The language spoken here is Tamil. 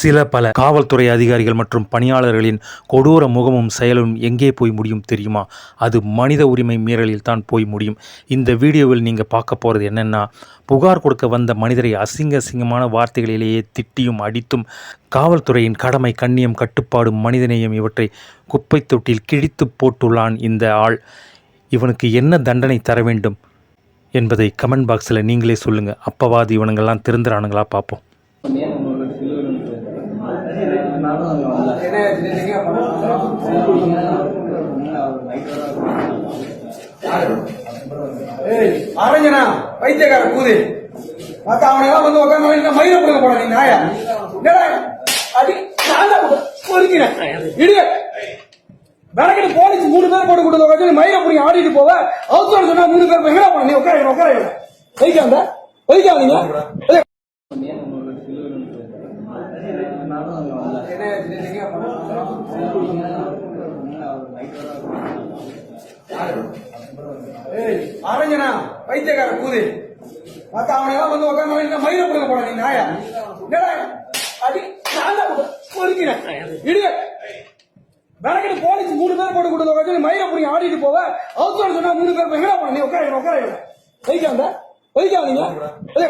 சில பல காவல்துறை அதிகாரிகள் மற்றும் பணியாளர்களின் கொடூர முகமும் செயலும் எங்கே போய் முடியும் தெரியுமா? அது மனித உரிமை மீறலில் தான் போய் முடியும். இந்த வீடியோவில் நீங்கள் பார்க்க போகிறது என்னென்னா புகார் கொடுக்க வந்த மனிதரை அசிங்க அசிங்கமான வார்த்தைகளிலேயே திட்டியும் அடித்தும் காவல்துறையின் கடமை கண்ணியம் கட்டுப்பாடு மனிதநேயம் இவற்றை குப்பை தொட்டில் கிழித்து போட்டுள்ளான் இந்த ஆள். இவனுக்கு என்ன தண்டனை தர வேண்டும் என்பதை கமெண்ட் பாக்ஸில் நீங்களே சொல்லுங்கள் அப்பவாது இவனுங்கெல்லாம் திருந்துறானுங்களா பார்ப்போம். அரஞ்சனா வைத்தியக்கார கூது. மத்த அவனை எல்லாம் வந்து உட்காந்து வைக்க மயில கொடுக்க போட நீ நாயா? என்னடா? அடி நான் இடிய விளக்கிட்டு போலீஸ் மூணு பேர் போட்டு கொடுத்து உட்காந்து மயில பிடிங்க ஆடிட்டு போவ. அவுத்தோட சொன்னா மூணு பேர் எங்கடா போன நீ உட்கார உட்கார வைக்காந்த வைக்காதீங்க அரஞ்சனா பைத்தியக்கார கூது. மத்த அவனை எல்லாம் வந்து உட்காந்து வைக்க மயில கொடுக்க போட நீ நாயா? என்னடா? அடி நான் தான் பொறுக்கிறேன். இடிய விளக்கிட்டு போலீஸ் மூணு பேர் போட்டு கொடுத்த உட்காந்து மயில பிடிங்க ஆடிட்டு போவ. அவுத்தோட சொன்னா மூணு பேர் எங்கடா போன நீ உட்கார உட்கார வைக்காம வைக்காதீங்க